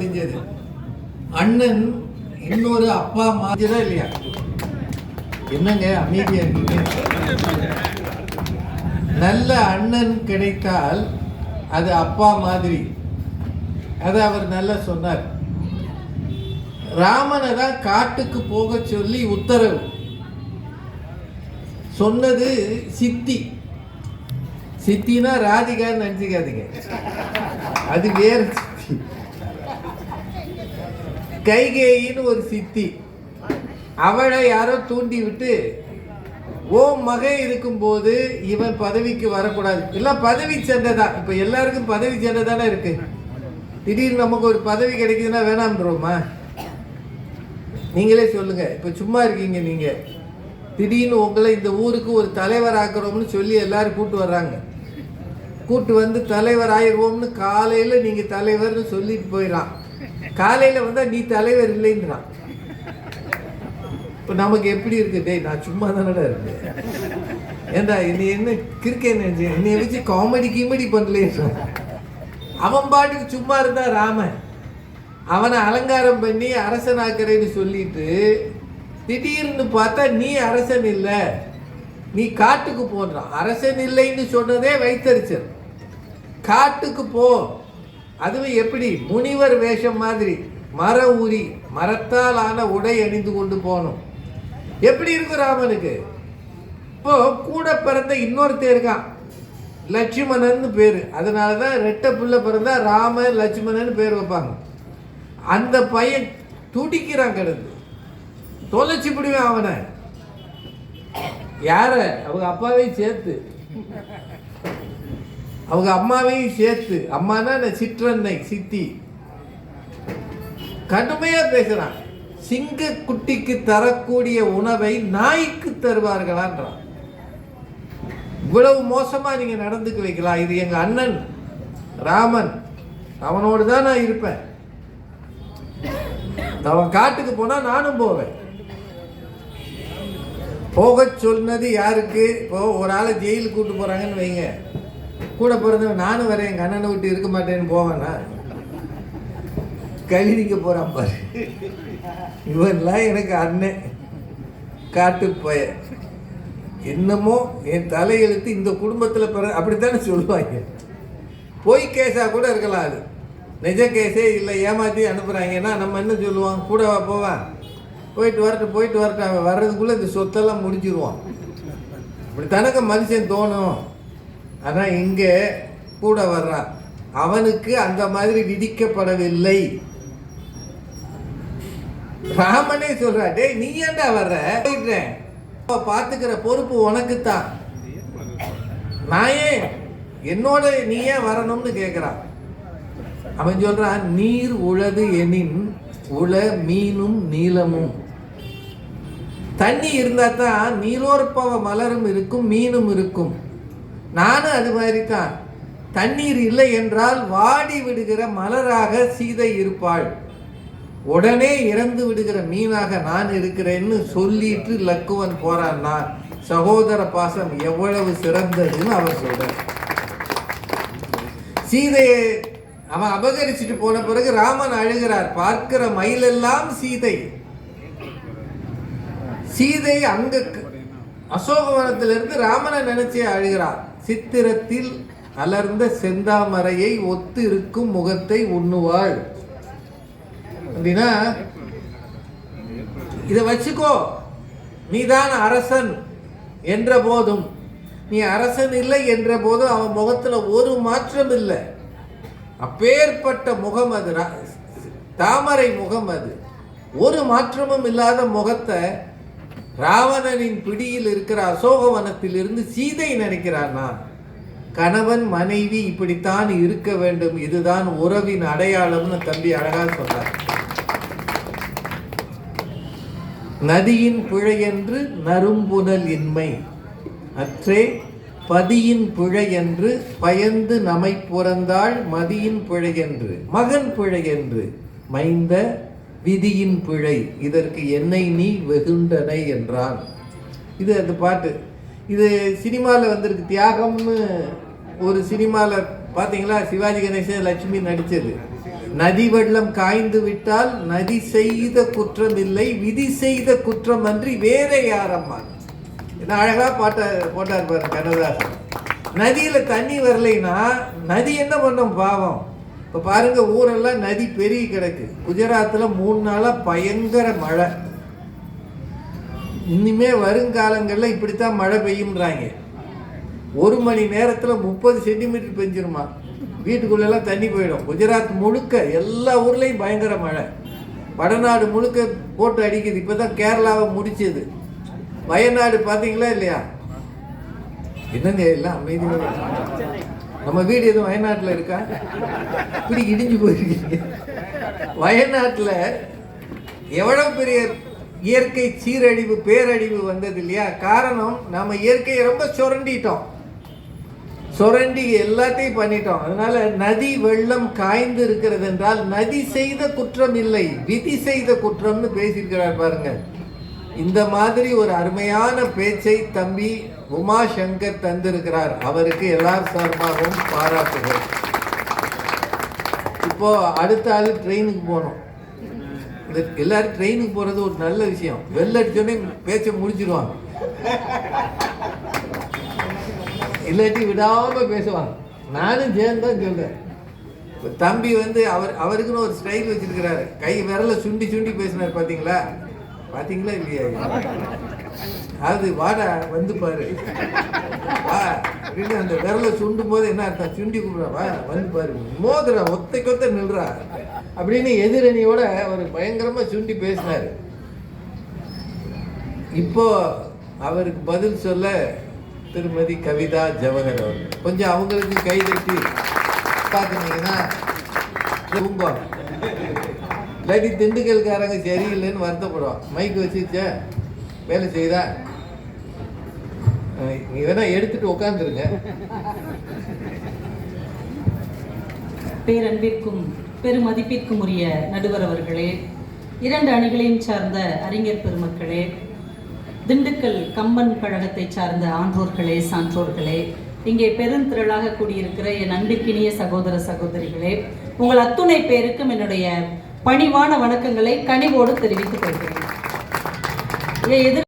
முடிஞ்சது அண்ணன் இன்னொரு அப்பா மாதிரியா இல்லையா? என்னங்க அமைதியா இருக்கீங்க? நல்ல அண்ணன் கிடைத்தால் அது அப்பா மாதிரி. அதை அவர் நல்லா சொன்னார். ராமனை தான் காட்டுக்கு போக சொல்லி உத்தரவு. சொன்னது சித்தி. சித்தினா ராதிகான்னு நினச்சிக்காதீங்க. அது வேறு சித்தி. கைகேயின்னு ஒரு சித்தி. அவளை யாரோ தூண்டி விட்டு ஓ மகன் இருக்கும்போது இவன் பதவிக்கு வரக்கூடாது. எல்லாம் பதவி சண்டை தான். இப்போ எல்லாருக்கும் பதவி சண்டை தானே இருக்கு. திடீர்னு நமக்கு ஒரு பதவி கிடைக்குதுன்னா வேணாம்ன்றோமா? நீங்களே சொல்லுங்க. இப்போ சும்மா இருக்கீங்க நீங்க. திடீர்னு உங்களை இந்த ஊருக்கு ஒரு தலைவர் ஆக்குறோம்னு சொல்லி எல்லாரும் கூட்டு வர்றாங்க. கூட்டு வந்து தலைவர் ஆயிடுவோம்னு காலையில் நீங்கள் தலைவர்னு சொல்லிட்டு போயிடலாம். காலையில் வந்தால் நீ தலைவர் இல்லைன்றான். இப்போ நமக்கு எப்படி இருக்கு? டேய் நான் சும்மா தானடா இருக்கேன். ஏண்டா இனி என்ன கிரிக்கெட் நினைச்சு என்னைய வச்சு காமெடி கீமெடி பண்ணலையே அவன் பாட்டுக்கு சும்மா இருந்தா ராமன். அவனை அலங்காரம் பண்ணி அரசனாக்குறேன்னு சொல்லிட்டு திடீர்னு பார்த்தா நீ அரசன் இல்லை. நீ காட்டுக்கு போன்றான். அரசன் இல்லைன்னு சொன்னதே வைத்தறிச்சல். காட்டுக்கு போ. அதுவும் எப்படி? முனிவர் வேஷம் மாதிரி. மர ஊறி மரத்தால் ஆன உடை அணிந்து கொண்டு போகணும். எப்படி இருக்கும் ராமனுக்கு? இப்போ கூட பிறந்த இன்னொருத்தர் இருக்கான் லட்சுமணன் பேர். அதனால தான் ரெட்டை புள்ள பிறந்தா ராம லட்சுமணன் பேர் வைப்பாங்க. அந்த பையன் துடிக்கிறான் கிடந்து. தொலைச்சி பிடிவேன் அவனை. யார? அவங்க அப்பாவே சேர்த்து. அவங்க அம்மாவையும் சேர்த்து அம்மானா இந்த சிற்றன்னை சித்தி. கடுமையா பேசுறான். சிங்க குட்டிக்கு தரக்கூடிய உணவை நாய்க்கு தருவார்களான்றான். இவ்வளவு மோசமா நீங்க நடந்துக்கு வைக்கலாம். இது எங்க அண்ணன் ராமன். அவனோடு தான் நான் இருப்பேன். அவன் காட்டுக்கு போனா நானும் போவேன். போகச் சொன்னது யாருக்கு? இப்போ ஒரு ஆளை ஜெயிலுக்கு கூட்டு போறாங்கன்னு வைங்க. கூட பிறந்தவன் நானும் வரேன் எங்கள் அண்ணனை விட்டு இருக்க மாட்டேன்னு போவேனா? கழுதிக்க போகிறான் பாரு. இவன்லாம் எனக்கு அண்ணன். காட்டு பய. என்னமோ என் தலையெழுத்து இந்த குடும்பத்தில் பிற அப்படித்தானே சொல்லுவாங்க. பொய் கேஸாக கூட இருக்கலாம் அது. நிஜ கேஸே இல்லை ஏமாற்றி அனுப்புகிறாங்கன்னா நம்ம என்ன சொல்லுவோம்? கூடவா போவான் போயிட்டு வரட்டும் போயிட்டு வரட்டும் அவன் வர்றதுக்குள்ளே இந்த சொத்தெல்லாம் முடிச்சிருவான் இப்படி தனக்கு மனுஷன் தோணும். ஆனால் இங்கே கூட வர்றான். அவனுக்கு அந்த மாதிரி விதிக்கப்படவில்லை. ராமனே சொல்றா டேய் நீ ஏன்டா வர்ற? பார்த்துக்கிற பொறுப்பு உனக்கு தான் நான் ஏன்? என்னோட நீ ஏன் வரணும்னு கேட்குறான் அவன் சொல்றான் நீர் உழது எனின் உள மீனும் நீளமும். தண்ணி இருந்தால் தான் நீரோற்பவ மலரும் இருக்கும் மீனும் இருக்கும். நானும் அது மாதிரி தான் தண்ணீர் இல்லை என்றால் வாடி விடுகிற மலராக சீதை இருப்பாள். உடனே இறந்து விடுகிற மீனாக நான் இருக்கிறேன்னு சொல்லிட்டு லக்குவன் போறான்னா நான். சகோதர பாசம் எவ்வளவு சிறந்ததுன்னு அவர் சொல்றார் சீதையை அவன் அபகரிச்சுட்டு போன பிறகு ராமன் அழுகிறார். பார்க்கிற மயிலெல்லாம் சீதை. சீதை அங்க அசோகவனத்திலிருந்து ராமனை நினைச்சே அழுகிறார் சித்திரத்தில் அலர்ந்த செந்தாமரையை ஒத்து இருக்கும் முகத்தை உண்ணுவாள். அப்படின்னா இதை வச்சுக்கோ. நீதான் அரசன் என்ற போதும். நீ அரசன் இல்லை என்ற போதும் அவன் முகத்தில் ஒரு மாற்றம் இல்லை. அப்பேற்பட்ட முகம் அது தாமரை முகம் அது. ஒரு மாற்றமும் இல்லாத முகத்தை ராவணனின் பிடியில் இருக்கிற அசோகவனத்திலிருந்து சீதை நினைக்கிறானா கணவன் மனைவி இப்படித்தான் இருக்க வேண்டும். இதுதான் உறவின் அடையாளம்னு தம்பி அழகா சொன்னார் நதியின் பிழையென்று நரும்புணல் இன்மை. அற்றே பதியின் பிழையென்று பயந்து நமை புறந்தாள் மதியின் பிழையென்று. மகன் பிழையென்று. மைந்த விதியின் பிழை. இதற்கு என்னை நீ வெகுண்டனை என்றான். இது அந்த பாட்டு. இது சினிமாவில் வந்திருக்கு. தியாகம்னு ஒரு சினிமாவில் பார்த்தீங்களா சிவாஜி கணேசன் லட்சுமி நடித்தது நதி வெள்ளம் காய்ந்து விட்டால் நதி செய்த குற்றம் இல்லை விதி செய்த குற்றம் அன்றி வேற யாரம்மா? என்ன அழகாக பாட்ட போட்டார் பாரு கண்ணதாசன். நதியில் தண்ணி வரலைன்னா நதி என்ன பண்ணும் பாவம்? இப்போ பாருங்கள் ஊரெல்லாம் நதி பெருகி கிடக்கு. குஜராத்தில் மூணு நாளாக பயங்கர மழை. இனிமே வருங்காலங்களில் இப்படித்தான் மழை பெய்யும்றாங்க ஒரு மணி நேரத்தில் முப்பது சென்டிமீட்டர் பெஞ்சிருமா? வீட்டுக்குள்ளெல்லாம் தண்ணி போயிடும். குஜராத் முழுக்க எல்லா ஊர்லேயும் பயங்கர மழை. வடநாடு முழுக்க போட்டு அடிக்குது. இப்போ தான் கேரளாவை முடிச்சது. வயநாடு பார்த்தீங்களா இல்லையா? என்னங்க எல்லாம் அமைதியாக நம்ம வீடு எதுவும் வயநாட்டில் இருக்கா? இப்படி இடிஞ்சு போயிருக்கீங்க வயநாட்டில் எவ்வளோ பெரிய இயற்கை சீரழிவு பேரழிவு வந்தது இல்லையா? காரணம் நம்ம இயற்கையை ரொம்ப சுரண்டிட்டோம். சுரண்டி எல்லாத்தையும் பண்ணிட்டோம். அதனால நதி வெள்ளம் காய்ந்து இருக்கிறது என்றால் நதி செய்த குற்றம் இல்லை. விதி செய்த குற்றம்னு பேசியிருக்கிறார் பாருங்கள் இந்த மாதிரி ஒரு அருமையான பேச்சை தம்பி உமா சங்கர் தந்திருக்கிறார். அவருக்கு எல்லார் சார்பாகவும் பாராட்டுகிறோம் இப்போ அடுத்த ஆள் ட்ரெயினுக்கு போகணும். எல்லாரும் ட்ரெயினுக்கு போறது ஒரு நல்ல விஷயம். வெள்ள அடிச்சோடனே பேச்சை முடிச்சிடுவாங்க இல்லாட்டி விடாமல் பேசுவாங்க. நானும் சேர்ந்து தான் சொல்றேன். தம்பி வந்து அவர் அவருக்குன்னு ஒரு ஸ்டைல் வச்சிருக்கிறாரு. கை விரல சுண்டி சுண்டி பேசினார் பார்த்தீங்களா பாத்தீங்களா இல்லையா? அது வாடா வந்து பாரு. வா அப்படின்னு அந்த விரலை சுண்டும் போது என்ன அர்த்தம்? சுண்டி கூப்பிடுறா வா வந்து பாரு. மோதுறா ஒத்தைக்கு ஒத்த நில்றா. அப்படின்னு எதிரணியோட அவர் பயங்கரமா சுண்டி பேசினார். இப்போ அவருக்கு பதில் சொல்ல திருமதி கவிதா ஜவஹர் அவர்கள். கொஞ்சம் அவங்களுக்கு கை தட்டி பார்த்துனீங்கன்னா தூங்குவாங்க இல்லாட்டி திண்டுக்கல்காரங்க சரியில்லைன்னு வருத்தப்படுவான். மைக் வச்சுச்சே வேலை செய்தா? இதெல்லாம் நீ எடுத்துட்டு உட்காந்துருங்க பேரன்பிற்கும் பெருமதிப்பிற்கும் உரிய நடுவர் அவர்களே இரண்டு அணிகளையும் சார்ந்த அறிஞர் பெருமக்களே திண்டுக்கல் கம்பன் கழகத்தை சார்ந்த ஆன்றோர்களே சான்றோர்களே இங்கே பெருந்திரளாக கூடியிருக்கிற என் அன்பிற்கினிய சகோதர சகோதரிகளே உங்கள் அத்துணை பேருக்கும் என்னுடைய பணிவான வணக்கங்களை கனிவோடு தெரிவித்துக் கொள்கிறேன். எதிர்